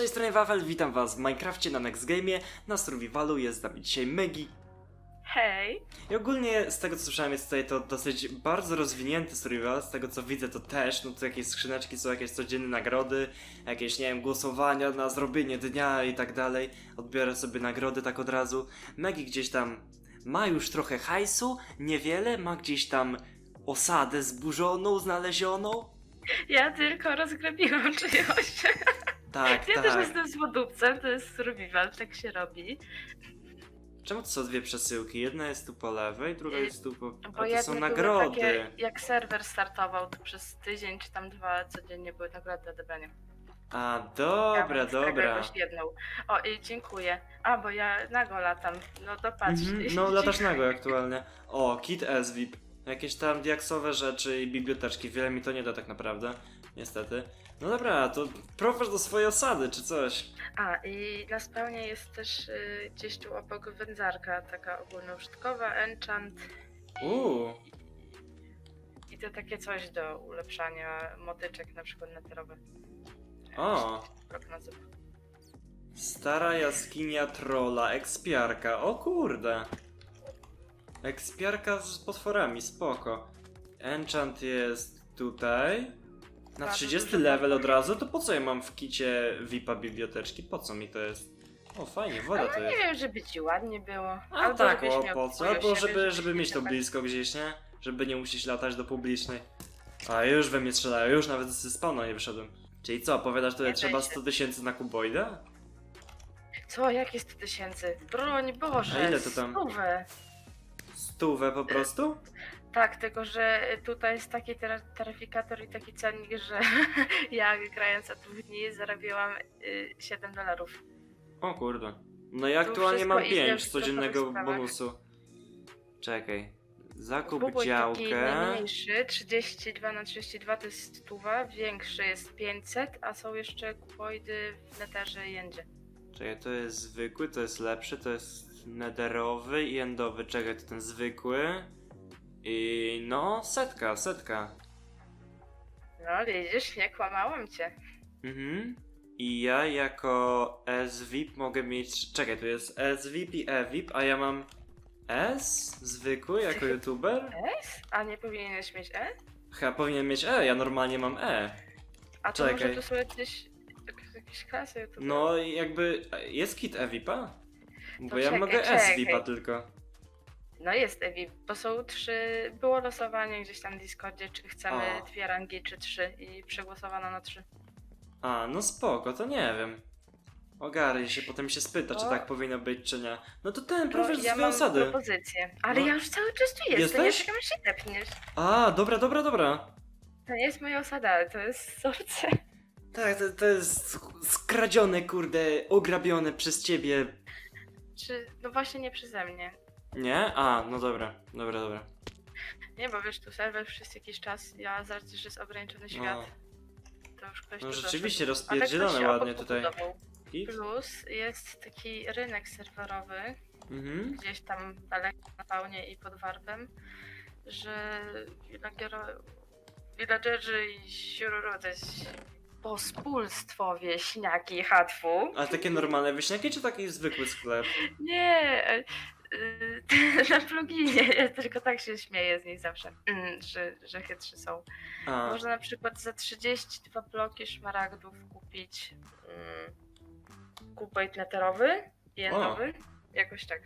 tej strony Wafel, witam was w Minecrafcie na Next Game'ie. Na survivalu jest z nami dzisiaj Megi. Hej! I ogólnie z tego co słyszałem jest tutaj to dosyć bardzo rozwinięty survival, z tego co widzę to też, no to jakieś skrzyneczki są, jakieś codzienne nagrody, jakieś nie wiem, głosowania na zrobienie dnia i tak dalej. Odbiorę sobie nagrody tak od razu. Megi gdzieś tam ma już trochę hajsu, niewiele, ma gdzieś tam osadę zburzoną, znalezioną. Ja tylko rozgrabiłam czyjąś. Tak, Ja tak. też jestem złodówcem, to jest survival, tak się robi. Czemu to są dwie przesyłki? Jedna jest tu po lewej, druga Y, jest tu po... A Bo to są nagrody. Takie, jak serwer startował, to przez tydzień czy tam dwa codziennie były nagrody do odebrania. A, Ja dobra, z tego dobra. jedną. O, i dziękuję. A, bo ja nago latam. No dopatrz. Mhm, no latasz nago aktualnie. O, kit SVIP. Jakieś tam diaksowe rzeczy i biblioteczki. Wiele mi to nie da tak naprawdę. Niestety. No dobra, to prowadź do swojej osady czy coś. A, i na spawnie jest też y, gdzieś tu obok wędzarka, taka ogólnoużytkowa, enchant Uuu. i to takie coś do ulepszania motyczek, na przykład neterowe. O, Jak nazywa? stara jaskinia trolla, ekspiarka. O kurde. Ekspiarka z potworami, spoko. Enchant jest tutaj. Na Bardzo 30 dużo level od razu, to po co ja mam w kicie VIPa biblioteczki? Po co mi to jest? O, fajnie, woda No to nie jest. wiem, żeby ci ładnie było. A Albo tak, żebyś o, miał po co? Albo żeby, żeby nie mieć to blisko gdzieś, nie? Żeby nie musieć latać do publicznej. A już we mnie strzelają, już nawet ze spawna nie wyszedłem. Czyli co, powiadasz, tutaj Nie trzeba daj się. 100 tysięcy na kuboidę? Co, jakie 100 tysięcy? Broń Boże, A ile to tam? stówę. Stówę po prostu? Tak, tylko że tutaj jest taki taryfikator i taki cennik, że ja grając od dwóch dni zarabiałam y, 7 dolarów. O kurde. No i aktualnie wszystko mam idzie 5 w codziennego sprawach. bonusu. Czekaj. Zakup Bubuj taki działkę. najmniejszy, 32 na 32 to jest stuwa, większy jest 500, a są jeszcze kuboidy w neterze i endzie. Czekaj, to jest zwykły, to jest lepszy, to jest nederowy i endowy. Czekaj, to ten zwykły. I no, setka, setka. No widzisz, nie kłamałam cię. Mhm. I ja jako SVIP mogę mieć. Czekaj, tu jest SVIP i EVIP, a ja mam S zwykły jako youtuber? S? A nie powinieneś mieć E? Chyba powinien mieć E, ja normalnie mam E. A to Czekaj. może tu są jakieś, jak- jakieś klasy YouTube. No jakby. jest kit EVIPa? Bo To ja czekaj, mogę czekaj. SVIPa tylko. No jest Ewi, bo są trzy, było losowanie gdzieś tam w Discordzie, czy chcemy O. dwie rangi, czy trzy i przegłosowano na trzy. A, no spoko, to nie wiem. Ogarnij się, potem się spyta, czy O. tak powinno być, czy nie. No to ten, To prowadź ja swoje mam osady. propozycję, ale No. ja już cały czas tu jestem, Jesteś? ja czekam aż się tepniesz. A, dobra, dobra, dobra. To nie jest moja osada, to jest sorce. Tak, to, to jest skradzione, kurde, ograbione przez ciebie. Czy, no właśnie nie przeze mnie. Nie? A, no dobra, dobra, dobra. Nie, bo wiesz, tu serwer przez jakiś czas, ja z racji, że jest ograniczony świat, to już ktoś No tu rzeczywiście doszedł. Tak rozpierdzielone ładnie tutaj. pobudował. Plus jest taki rynek serwerowy, Mhm. gdzieś tam daleko na faunie i pod warpem, że villager- villagerzy i siururu to jest pospólstwo wieśniaki hatwu. A takie normalne wyśniaki, czy taki zwykły sklep? Nie, na pluginie, ja tylko tak się śmieję z nich zawsze, mm, że, że chytrzy są. A, Można na przykład za 32 bloki szmaragdów kupić mm, kupejt neterowy, jenowy, jakoś tak.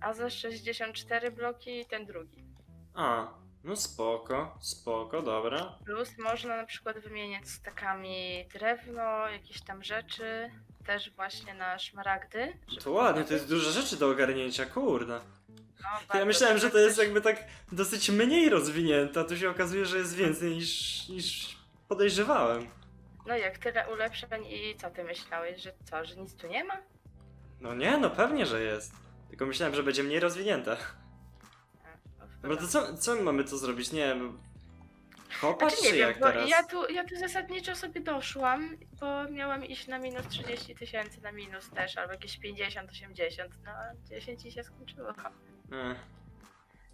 A za 64 bloki ten drugi. a, no spoko, spoko, dobra. Plus można na przykład wymieniać stakami drewno, jakieś tam rzeczy, też właśnie na szmaragdy. To ładnie, to jest dużo rzeczy do ogarnięcia, kurde. No, Ja myślałem, że to jest jakby tak dosyć mniej rozwinięte, a tu się okazuje, że jest więcej niż, niż podejrzewałem. No jak tyle ulepszeń i co ty myślałeś, że co, że nic tu nie ma? No nie, no pewnie, że jest. Tylko myślałem, że będzie mniej rozwinięte. No Dobra, to co, co my mamy tu zrobić? Nie Kopać Znaczy nie czy wiem, jak bo teraz? ja tu, ja tu zasadniczo sobie doszłam, bo miałam iść na minus 30 tysięcy na minus też, albo jakieś 50, 80, no a 10 i się skończyło. Ech.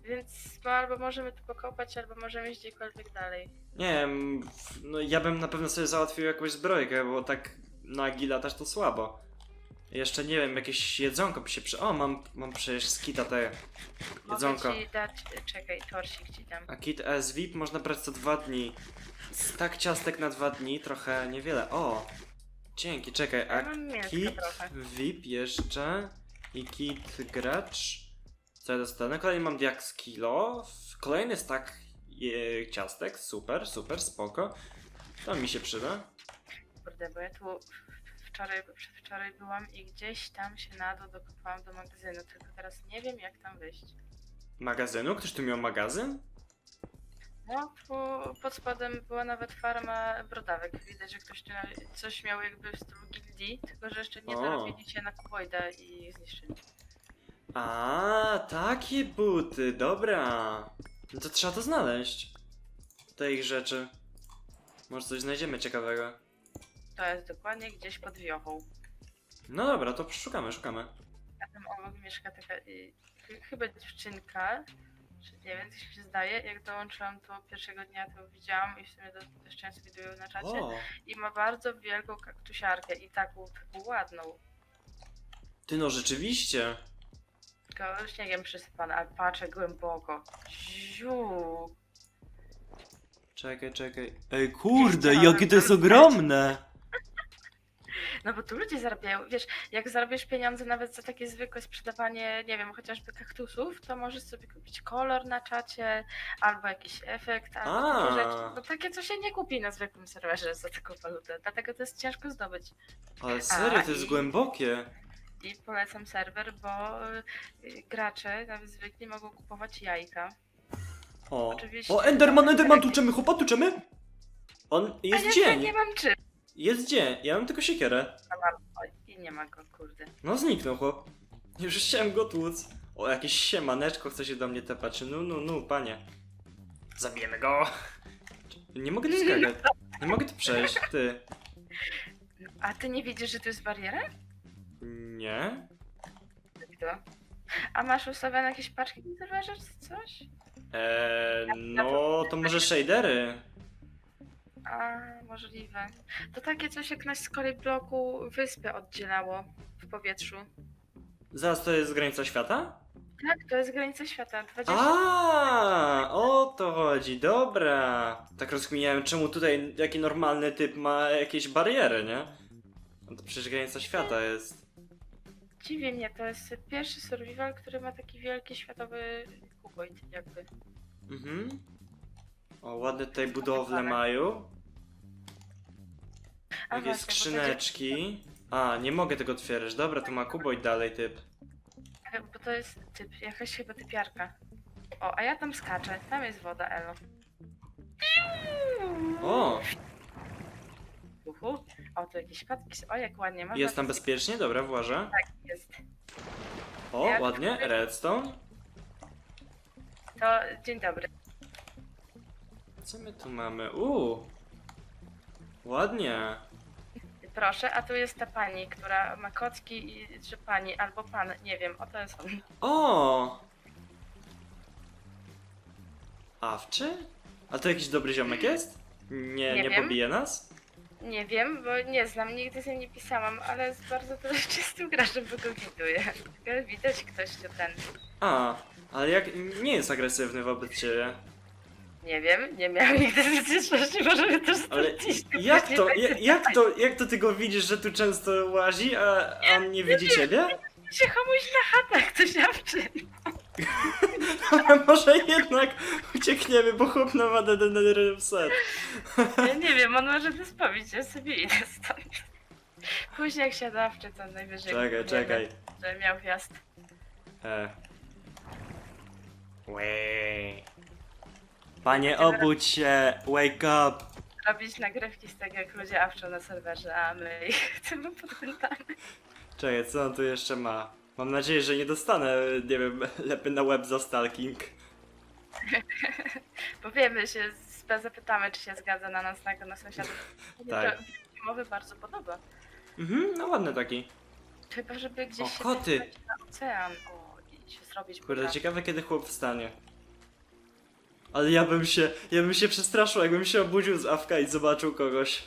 Więc no, albo możemy tu pokopać, albo możemy iść gdziekolwiek dalej. Nie wiem, no ja bym na pewno sobie załatwił jakąś zbrojkę, bo tak nagi latać to słabo. Jeszcze nie wiem, jakieś jedzonko by się przy... O, mam, mam przecież skita te jedzonko. Mogę ci dać, czekaj, torsik ci dam. A kit S VIP można brać co dwa dni. Tak ciastek na dwa dni, trochę niewiele. O! Dzięki, czekaj, Ja a mam mięska kit trochę. VIP jeszcze i kit gracz. Co ja dostanę? Kolejny mam diak kilo. Kolejny stack e, ciastek, super, super, spoko. To mi się przyda. Kurde, bo ja tu wczoraj, przedwczoraj byłam i gdzieś tam się na dół dokopałam do magazynu, tylko teraz nie wiem jak tam wyjść. Magazynu? Ktoś tu miał magazyn? No, tu pod spodem była nawet farma brodawek. Widać, że ktoś tu coś miał jakby w stylu gildii, tylko że jeszcze nie O. zarobili się na kuboida i zniszczyli. A, takie buty, dobra. No to trzeba to znaleźć. Te ich rzeczy. Może coś znajdziemy ciekawego. To jest dokładnie gdzieś pod wiochą. No dobra, to szukamy, szukamy. A tam obok mieszka taka ch- chyba dziewczynka, czy nie wiem, coś mi się zdaje. Jak dołączyłam to pierwszego dnia, to widziałam i w sumie do- też często widuję na czacie. O, I ma bardzo wielką kaktusiarkę i taką, taką ładną. ty no rzeczywiście. Tylko śniegiem przysypana, ale patrzę głęboko. Ziu. Czekaj, czekaj. Ej, kurde, jakie to jest ogromne! No bo tu ludzie zarabiają, wiesz, jak zarobisz pieniądze nawet za takie zwykłe sprzedawanie, nie wiem, chociażby kaktusów, to możesz sobie kupić kolor na czacie, albo jakiś efekt, albo A. takie rzeczy. No takie, co się nie kupi na zwykłym serwerze za taką walutę, dlatego to jest ciężko zdobyć. Ale serio, to jest i- głębokie. I polecam serwer, bo y, gracze, nawet zwykli, mogą kupować jajka. O, Oczywiście. o Enderman, Enderman, tuczemy, chłopa, tuczemy? On, A jest ja dzień, nie mam czym. Jest dzień, ja mam tylko siekierę. Oj, i nie ma go, kurde. No zniknął chłop. Już chciałem go tłuc. O, jakieś siemaneczko chce się do mnie tepać. No, no, no, panie. Zabijemy go. Nie mogę tu skakać. Nie mogę tu przejść, ty. A ty nie widzisz, że tu jest bariera? Nie? To. A masz ustawione jakieś paczki na serwerze czy coś? Eee, no, to może shadery. A, możliwe. To takie coś jak na skali bloku wyspę oddzielało w powietrzu. Zaraz to jest granica świata? Tak, to jest granica świata. 20. A, o to chodzi, dobra. Tak rozkminiałem, czemu tutaj jaki normalny typ ma jakieś bariery, nie? No to przecież granica świata jest. Dziwi mnie, to jest pierwszy survival, który ma taki wielki światowy kuboid jakby. Mhm. O, ładne tutaj budowle mają. A Jakieś właśnie, bo to skrzyneczki. A, nie mogę tego otwierać. Dobra, to ma kuboid dalej typ. dzie- Bo to jest typ, jakaś chyba typiarka. O, a ja tam skaczę. Tam jest woda, Elo. O, Uhu. O, tu jakieś kotki. są. O, jak ładnie. Można jest tam to- bezpiecznie, dobra, włażę. Tak, jest. O, Ja- ładnie, redstone. To dzień dobry. Co my tu mamy? Uuu. Ładnie. Proszę, a tu jest ta pani, która ma kotki i czy pani, albo pan, nie wiem, o to jest on. O! Awczy? A to jakiś dobry ziomek jest? Nie, Nie nie, wiem. pobije nas? Nie wiem, bo nie znam, nigdy z nim nie pisałam, ale jest bardzo czystym graczem, bo go widuję. Ale widać ktoś tu ten. A, ale jak nie jest agresywny wobec ciebie. Nie wiem, nie miałam nigdy styczności, możemy też Ale jak to, jak, jak to, jak to ty go widzisz, że tu często łazi, a a on nie widzi ciebie? się komuś na chatach coś jawczy. Ale może jednak uciekniemy, bo chłop nam ma DDR set. Ja nie wiem, on może wyspowić, ja sobie idę stąd. Później jak siadawczy, to najwyżej Czekaj, powiemy, czekaj. że miał wjazd. E. Łej. Panie, obudź się, wake up. robić nagrywki z tego, jak ludzie awczą na serwerze, a my ich chcemy podpętamy. Czekaj, co on tu jeszcze ma? Mam nadzieję, że nie dostanę, nie wiem, lepy na web za stalking. Powiemy się, z- zapytamy, czy się zgadza na nas, na, na sąsiadów. Mnie Tak. to filmowy bardzo podoba. Mhm, no ładny taki. Chyba, żeby gdzieś O, się koty. wybrać na ocean. O, i się zrobić Kurde, ciekawe kiedy chłop wstanie. Ale ja bym się, ja bym się przestraszył, jakbym się obudził z awka i zobaczył kogoś.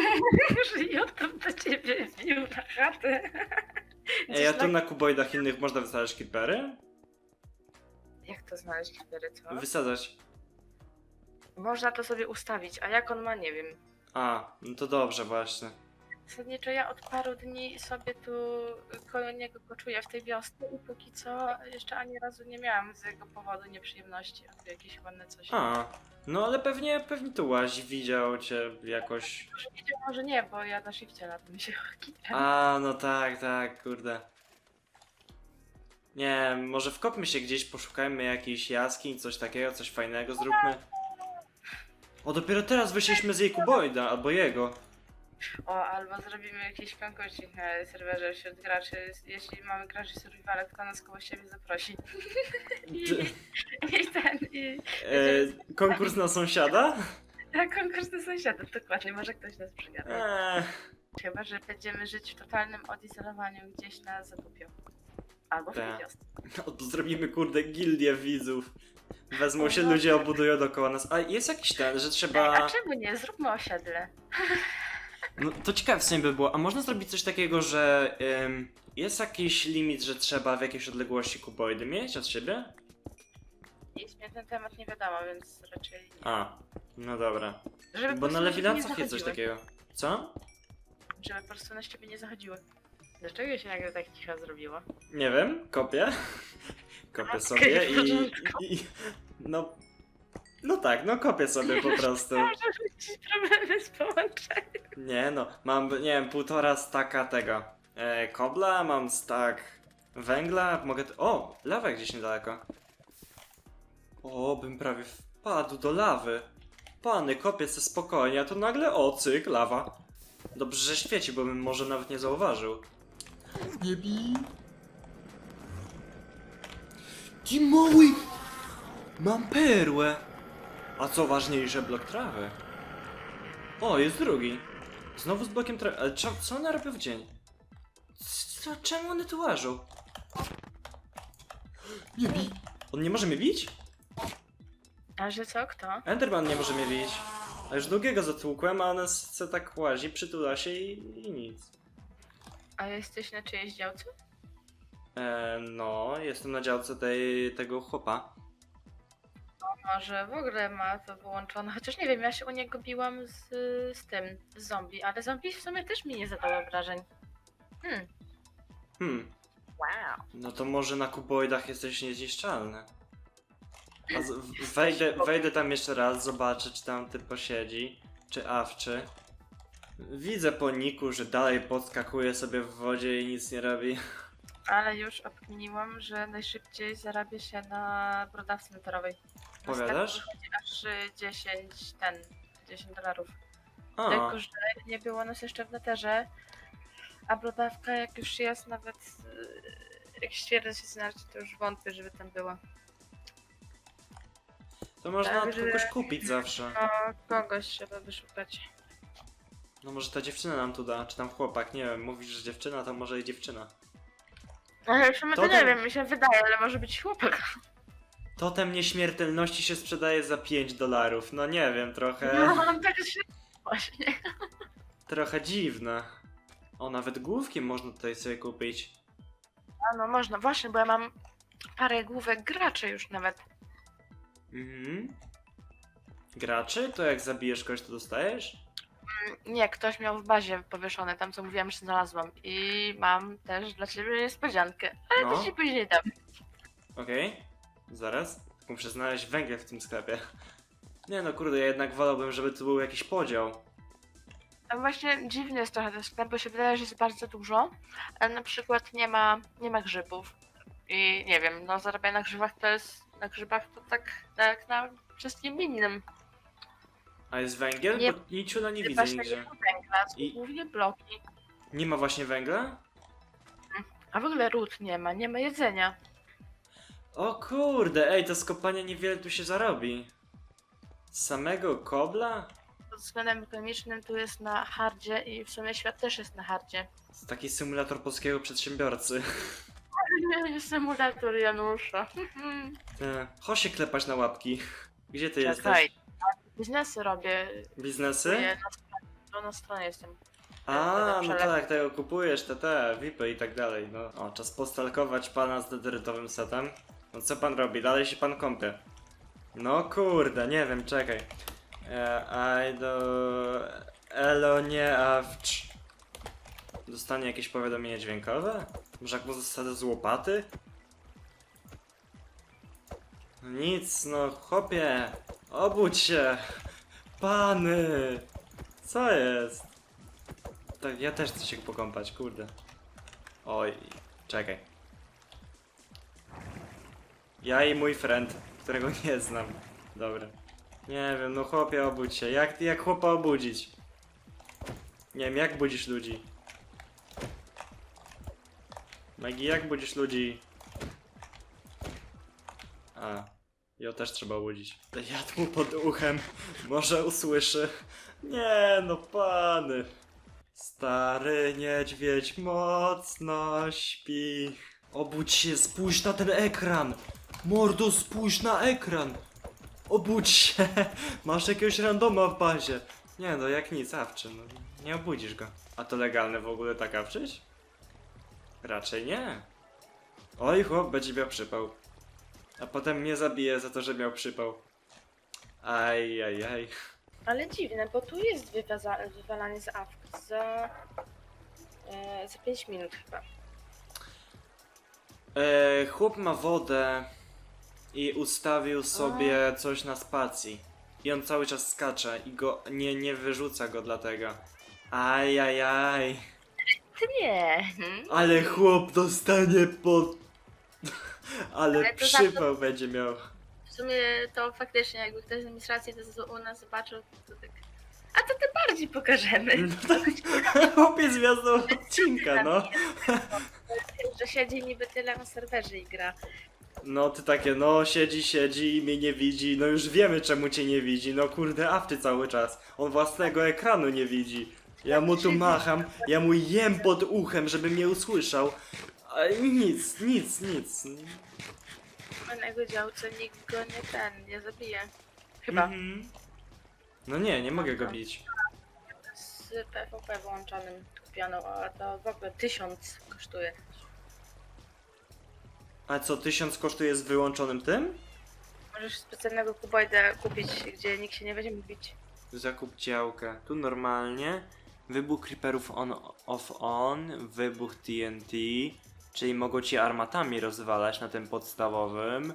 Że ja tam do ciebie wbił na chatę. Ej, a tu na kuboidach innych można wysadzać creepery? Jak to znaleźć creepery, co? Wysadzać. Można to sobie ustawić, a jak on ma, nie wiem. A, no to dobrze właśnie. Zasadniczo ja od paru dni sobie tu koło niego koczuję w tej wiosce i póki co jeszcze ani razu nie miałam z jego powodu nieprzyjemności albo jakieś ładne coś. A, no ale pewnie, pewnie tu łazi, widział cię jakoś. Może widział, może nie, bo ja na shifcie na tym się kitrę. A, no tak, tak, kurde. Nie, może wkopmy się gdzieś, poszukajmy jakiejś jaskiń, coś takiego, coś fajnego zróbmy. O, dopiero teraz wyszliśmy z jej kuboida, albo jego. O, albo zrobimy jakiś konkursik na serwerze wśród graczy. Jeśli mamy graczy survival, kto nas koło siebie zaprosi. I, i ten, i E, konkurs na sąsiada? tak, konkurs do sąsiadów, dokładnie, może ktoś nas przygada. Eee, Chyba, że będziemy żyć w totalnym odizolowaniu gdzieś na Zakupio. Albo w Tak. wiosce. no to zrobimy kurde gildię widzów. Wezmą się No. ludzie, obudują dookoła nas. A jest jakiś ten, że Ej, trzeba... a czemu nie? Zróbmy osiedle. No to ciekawe w sumie by było. A można zrobić coś takiego, że ym, jest jakiś limit, że trzeba w jakiejś odległości kuboidy mieć od siebie? Nic mnie na ten temat nie wiadomo, więc raczej nie. A, no dobra. Żeby Bo na prostu nie jest coś zachodziły. takiego. Co? Żeby po prostu na ciebie nie zachodziły. Dlaczego się nagle tak cicho zrobiło? Nie wiem, kopię. Kopię Okej, sobie w i, porządku. i, i... No... No tak, no kopię sobie po prostu. Może być problemy z połączeniem. Nie no, mam, nie wiem, półtora staka tego. E, kobla, mam stak węgla, mogę... t- O, lawa gdzieś niedaleko. O, bym prawie wpadł do lawy. Pany, kopię se spokojnie, a to nagle o, cyk, lawa. Dobrze, że świeci, bo bym może nawet nie zauważył. Nie bij. Ty mały! Mam perłę! A co ważniejsze, blok trawy. O, jest drugi. Znowu z blokiem trawy. Ale co, co one robią w dzień? Co, czemu one tu łażą? Nie bij. On nie może mnie bić? A że co, kto? Enderman nie może mnie bić. A już drugiego zatłukłem, a on se tak łazi, przytula się i, i nic. A jesteś na czyjejś działce? E, no, jestem na działce tej, tego chłopa. Może w ogóle ma to wyłączone, chociaż nie wiem, ja się u niego biłam z, z tym, z zombie, ale zombie w sumie też mi nie zadało obrażeń. Hmm, Hmm, wow. no to może na kuboidach jesteś niezniszczalny. A z, w- wejdę, wejdę tam jeszcze raz, zobaczę czy tam ty posiedzi, czy awczy. Widzę po niku, że dalej podskakuje sobie w wodzie i nic nie robi. Ale już opiniłam, że najszybciej zarabia się na brodawce meteorowej. Powiadasz? Aż y, 10 ten, 10 dolarów. Tylko, że nie było nas jeszcze w neterze, a brodawka jak już jest nawet y, jak świetnie się znaleźć, to już wątpię, żeby tam była. to można tak, od że- kogoś kupić zawsze. No, kogoś trzeba wyszukać. No może ta dziewczyna nam tu da, czy tam chłopak, nie wiem, mówisz, że dziewczyna, to może i dziewczyna. Ale w sumie to, To nie ten- wiem, mi się wydaje, ale może być chłopak. Totem nieśmiertelności się sprzedaje za 5 dolarów, no nie wiem, trochę, No, tak się właśnie. trochę dziwne. O, nawet główki można tutaj sobie kupić. A no można, właśnie, bo ja mam parę główek graczy już nawet. Mhm. Graczy? To jak zabijesz kogoś, to dostajesz? Mm, Nie, ktoś miał w bazie powieszone, tam co mówiłam, że znalazłam. I mam też dla ciebie niespodziankę. Ale No. to ci później dam. Okej, zaraz. Muszę znaleźć węgiel w tym sklepie. Nie no, kurde, ja jednak wolałbym, żeby tu był jakiś podział. A właśnie dziwny jest trochę ten sklep, bo się wydaje, że jest bardzo dużo, ale na przykład nie ma, nie ma grzybów. I nie wiem, no zarabianie na grzybach to jest, na grzybach to tak jak na wszystkim innym. A jest węgiel? Nie- Bo niciuna nie widzę Właśnie nie nigdzie. ma węgla, są I- głównie bloki. Nie ma właśnie węgla? A w ogóle ród nie ma, nie ma jedzenia. O kurde, ej, to z kopania niewiele tu się zarobi. Z samego kobla? Pod względem ekonomicznym tu jest na hardzie i w sumie świat też jest na hardzie. To taki symulator polskiego przedsiębiorcy. Symulator Janusza. Te, Chodź się klepać na łapki. Gdzie ty Czekaj. jesteś? Biznesy robię. Biznesy? kupuję na- To na stronie jestem. A, no tak, tego kupujesz, te, te, VIPy i tak dalej, no. O, czas postalkować pana z dederytowym setem. No co pan robi? Dalej się pan kąpie. No kurde, nie wiem, czekaj. E, do... Elo nie awcz. Dostanie jakieś powiadomienie dźwiękowe? Może jak mu zasadzę z łopaty? No Nic, no chłopie, obudź się. Pany, co jest? Tak, ja też chcę się pokąpać, kurde. Oj, czekaj. Ja i mój friend, którego nie znam. Dobra. Nie wiem, no chłopie obudź się. Jak, jak chłopa obudzić? Nie wiem, jak budzisz ludzi? Maggie, jak budzisz ludzi? A, ją też trzeba obudzić. Jadł mu pod uchem, może usłyszy. Nie no, pany. Stary niedźwiedź mocno śpi. Obudź się, spójrz na ten ekran. Mordo, spójrz na ekran. Obudź się. Masz jakiegoś randoma w bazie. Nie no, jak nic, awczy. No, nie obudzisz go. A to legalne w ogóle tak awczyć? Raczej nie. Oj, chłop będzie miał przypał. A potem mnie zabije za to, że miał przypał. Aj, aj, aj. Ale dziwne, bo tu jest wywaza- wywalanie z awk za, e, za 5 minut chyba. E, chłop ma wodę i ustawił sobie coś na spacji. I on cały czas skacze i go nie, nie wyrzuca go dlatego. Aj, aj, aj. Ty nie. Hmm? Ale chłop dostanie po... Ale Ale to za przypał będzie miał. W sumie to faktycznie, jakby ktoś z administracji to z- u nas zobaczył, to tak... A to tym bardziej pokażemy. No tak, chłopiec gwiazdą odcinka, no. Że siedzi niby tyle na serwerze i gra. No ty takie, no siedzi, siedzi i mnie nie widzi, no już wiemy czemu cię nie widzi, no kurde awczy cały czas, on własnego ekranu nie widzi. Ja mu tu macham, ja mu jem pod uchem, żeby mnie usłyszał. A nic, nic, nic. Na jego działce nikt go nie ten, nie zabije. Chyba. Mhm. No nie, nie mogę go bić. Z PvP włączonym kupioną, a to w ogóle tysiąc kosztuje. A co, tysiąc kosztuje z wyłączonym tym? Możesz specjalnego kuboida kupić, gdzie nikt się nie będzie bić. Zakup działka. Tu normalnie. Wybuch creeperów on off on, wybuch TNT, czyli mogą ci armatami rozwalać na tym podstawowym.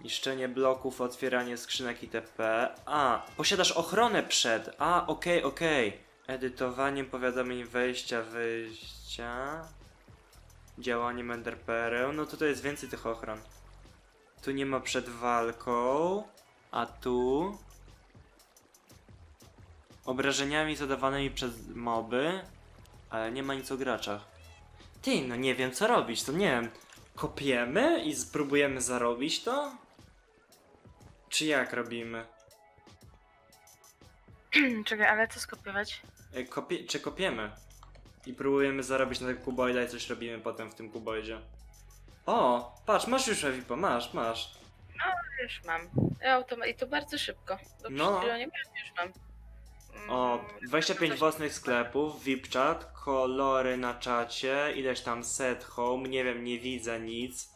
Niszczenie bloków, otwieranie skrzynek itp. A, posiadasz ochronę przed. A, okej, okej. Edytowaniem powiadomień wejścia, wyjścia. Działaniem enderpereł. No to to jest więcej tych ochron. Tu nie ma przed walką. A tu obrażeniami zadawanymi przez moby, ale nie ma nic o graczach. Ty, no nie wiem co robić, to nie wiem. Kopiemy i spróbujemy zarobić to? Czy jak robimy? Czekaj, ale co skopiować? E, Kopie, czy kopiemy? I próbujemy zarobić na tego kuboida i coś robimy potem w tym kuboidzie. O, patrz, masz już Ewipo, masz, masz. Już mam. Ja automa- I to bardzo szybko. Bo No. nie miałem, już mam. Mm, O, 25 coś- własnych sklepów, VIP chat, kolory na czacie, ileś tam set home, nie wiem, nie widzę nic.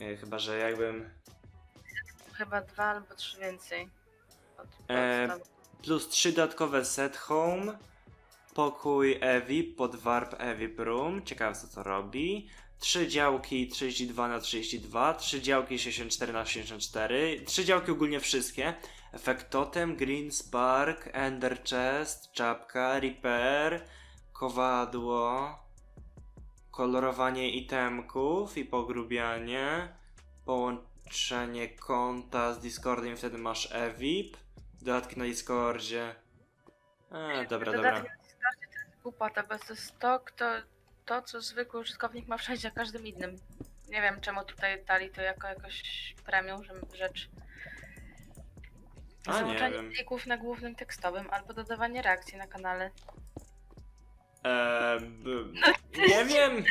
E, chyba, że jakbym... Chyba dwa albo trzy więcej. Od E, podstaw. Plus 3 dodatkowe set home, pokój Evi pod warp Evi Room, ciekawe co to robi. 3 działki 32 na 32, 3 działki 64 na 64, 3 działki ogólnie wszystkie. Efekt Totem, Green Spark, Ender Chest, czapka, Repair, kowadło, kolorowanie itemków i pogrubianie, połączenie konta z Discordem, wtedy masz EVIP, dodatki na Discordzie. E, dobra, dobra. Głupota, bo to jest to, kto, to, co zwykły użytkownik ma wszędzie, każdym innym. Nie wiem, czemu tutaj dali to jako jakoś premium że- rzecz. A, nie Załączanie wiem. plików na głównym tekstowym albo dodawanie reakcji na kanale. E, b- nie wiem.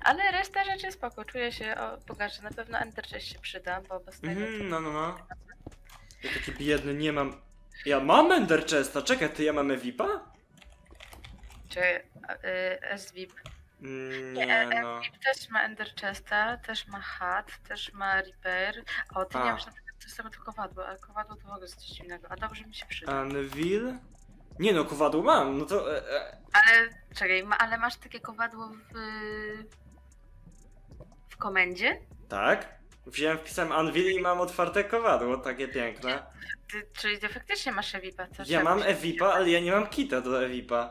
Ale reszta rzeczy spoko, czuję się o, bogaczy. Na pewno Enter Chest się przyda, bo bez tego... Mhm, no, no, no. Ja taki biedny, nie mam. Ja mam Ender Chesta, czekaj, ty ja mam Evipa? Czy y, SVIP? Mm, Nie, e, no. SVIP też ma Ender Chesta, też ma Hat, też ma Repair. O, ty A. nie masz na przykład to samo to kowadło, ale kowadło to w ogóle jest coś dziwnego. A dobrze mi się przyda. Anvil? Nie no, kowadło mam, no to... E, e, Ale czekaj, ma, ale masz takie kowadło w. w komendzie? tak? Wziąłem, wpisałem Anvil i mam otwarte kowadło, takie piękne. Ty, czyli ty faktycznie masz Evipa też? Ja mam się- Evipa, ale ja nie mam kita do Evipa.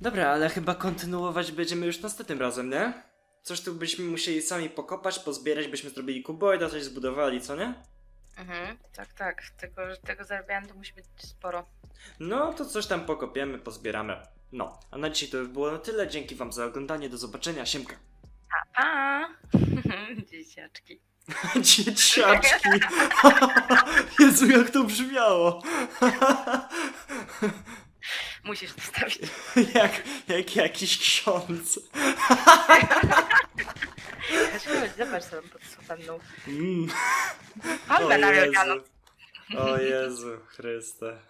Dobra, ale chyba kontynuować będziemy już następnym razem, nie? Coś tu byśmy musieli sami pokopać, pozbierać, byśmy zrobili kuboida, coś zbudowali, co nie? Mhm, tak, tak. Tylko, że tego zarabiania to musi być sporo. No, to coś tam pokopiemy, pozbieramy. No, a na dzisiaj to by było na tyle. Dzięki wam za oglądanie, do zobaczenia, siemka. A! Dzieciaczki. Dzieciaczki! Jezu, jak to brzmiało! Musisz to wstawić. jak, jak jakiś ksiądz. Chodź, zobacz sobie pod sutanną. Mm. Palmę na. Wielkanoc. O Jezu Chryste.